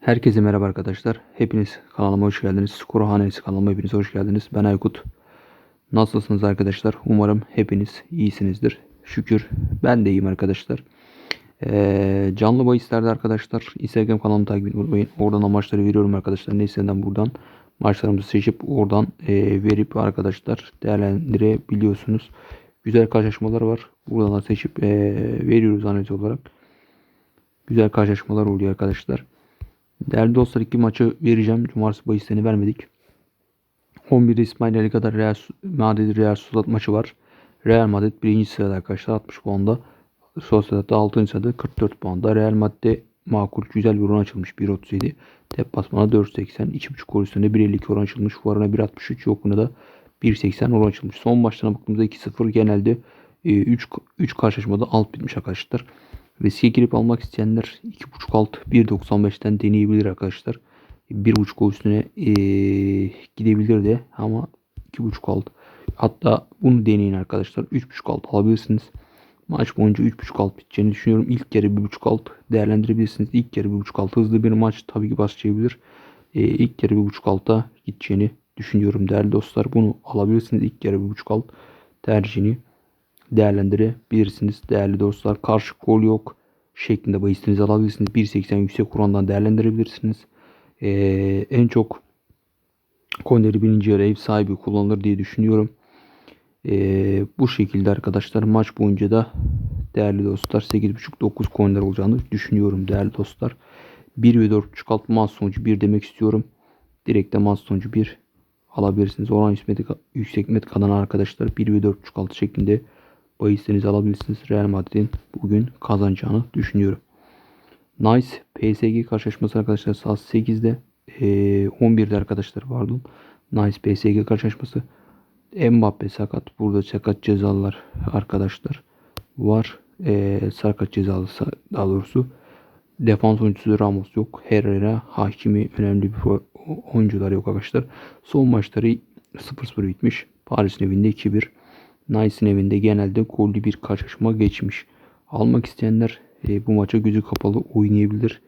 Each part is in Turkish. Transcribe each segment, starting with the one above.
Herkese merhaba arkadaşlar. Hepiniz kanalıma hoş geldiniz. Skor Hanesi kanalıma hepiniz hoş geldiniz. Ben Aykut. Nasılsınız arkadaşlar? Umarım hepiniz iyisinizdir. Şükür ben de iyiyim arkadaşlar. Ee, canlı bahislerde arkadaşlar Instagram kanalımı takip etmeyi unutmayın. Oradan amaçları veriyorum arkadaşlar. Neyse buradan maçlarımızı seçip oradan e, verip arkadaşlar değerlendirebiliyorsunuz. Güzel karşılaşmalar var. Buradan da seçip e, veriyoruz analiz olarak. Güzel karşılaşmalar oluyor arkadaşlar. Değerli dostlar iki maçı vereceğim. Cumartesi bahislerini vermedik. 11 İsmail Ali kadar Real Madrid Real Sociedad maçı var. Real Madrid birinci sırada arkadaşlar 60 puanda. Sociedad'da 6. sırada 44 puanda. Real Madrid'de makul güzel bir oran açılmış 1.37. Deplasmana 4.80. 2.5 gol üstünde 1.52 oran açılmış. Varana 1.63 yokuna da 1.80 oran açılmış. Son maçlarına baktığımızda 2-0 genelde 3, 3 karşılaşmada alt bitmiş arkadaşlar. Riske girip almak isteyenler 2.5 alt 1.95'ten deneyebilir arkadaşlar. 1.5 gol üstüne e, gidebilir de ama 2.5 alt. Hatta bunu deneyin arkadaşlar. 3.5 alt alabilirsiniz. Maç boyunca 3.5 alt biteceğini düşünüyorum. İlk kere 1.5 alt değerlendirebilirsiniz. İlk kere 1.5 alt hızlı bir maç tabii ki başlayabilir. E, ilk kere 1.5 alta gideceğini düşünüyorum değerli dostlar. Bunu alabilirsiniz. İlk kere 1.5 alt tercihini değerlendirebilirsiniz. Değerli dostlar karşı gol yok şeklinde bahisinizi alabilirsiniz. 1.80 yüksek orandan değerlendirebilirsiniz. Ee, en çok korneri birinci yarı ev sahibi kullanılır diye düşünüyorum. Ee, bu şekilde arkadaşlar maç boyunca da değerli dostlar 8.5-9 korner olacağını düşünüyorum değerli dostlar. 1 ve 4.5 alt maç sonucu 1 demek istiyorum. Direkt maç sonucu 1 alabilirsiniz. Oran yüksekmet kalan arkadaşlar 1 ve 4.5 alt şeklinde bahislerinizi alabilirsiniz. Real Madrid'in bugün kazanacağını düşünüyorum. Nice PSG karşılaşması arkadaşlar saat 8'de e, 11'de arkadaşlar pardon. Nice PSG karşılaşması. Mbappe sakat. Burada sakat cezalar arkadaşlar var. E, sakat cezalısı daha doğrusu. Defans oyuncusu Ramos yok. Herrera, Hakimi önemli bir oyuncular yok arkadaşlar. Son maçları 0-0 bitmiş. Paris'in evinde 2-1. Nice'in evinde genelde gollü bir karşılaşma geçmiş. Almak isteyenler e, bu maça gözü kapalı oynayabilir.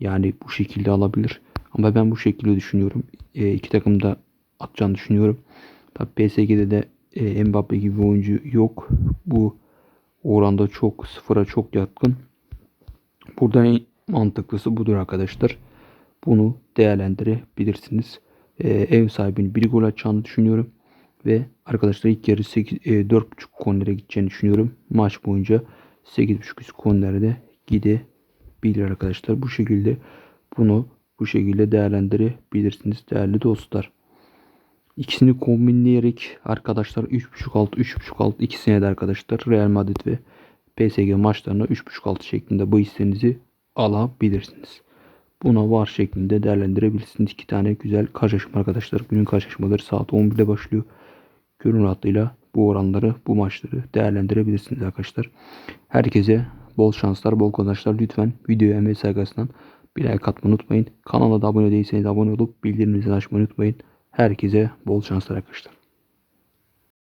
Yani bu şekilde alabilir. Ama ben bu şekilde düşünüyorum. E, iki takım da atacağını düşünüyorum. Tabi PSG'de de e, Mbappe gibi bir oyuncu yok. Bu oranda çok sıfıra çok yatkın. Burada en mantıklısı budur arkadaşlar. Bunu değerlendirebilirsiniz. E, ev sahibinin bir gol atacağını düşünüyorum. Ve arkadaşlar ilk yarı 8, e, 4.5 kornere gideceğini düşünüyorum. Maç boyunca 8.5 üst kornerde gidebilir arkadaşlar. Bu şekilde bunu bu şekilde değerlendirebilirsiniz değerli dostlar. İkisini kombinleyerek arkadaşlar 3.5 alt 3.5 alt ikisine de arkadaşlar Real Madrid ve PSG maçlarına 3.5 alt şeklinde bu hissenizi alabilirsiniz. Buna var şeklinde değerlendirebilirsiniz. İki tane güzel karşılaşma arkadaşlar. Günün karşılaşmaları saat 11'de başlıyor gönül rahatlığıyla bu oranları, bu maçları değerlendirebilirsiniz arkadaşlar. Herkese bol şanslar, bol kazançlar. Lütfen videoya emeği saygısından bir like atmayı unutmayın. Kanala da abone değilseniz abone olup bildirimleri açmayı unutmayın. Herkese bol şanslar arkadaşlar.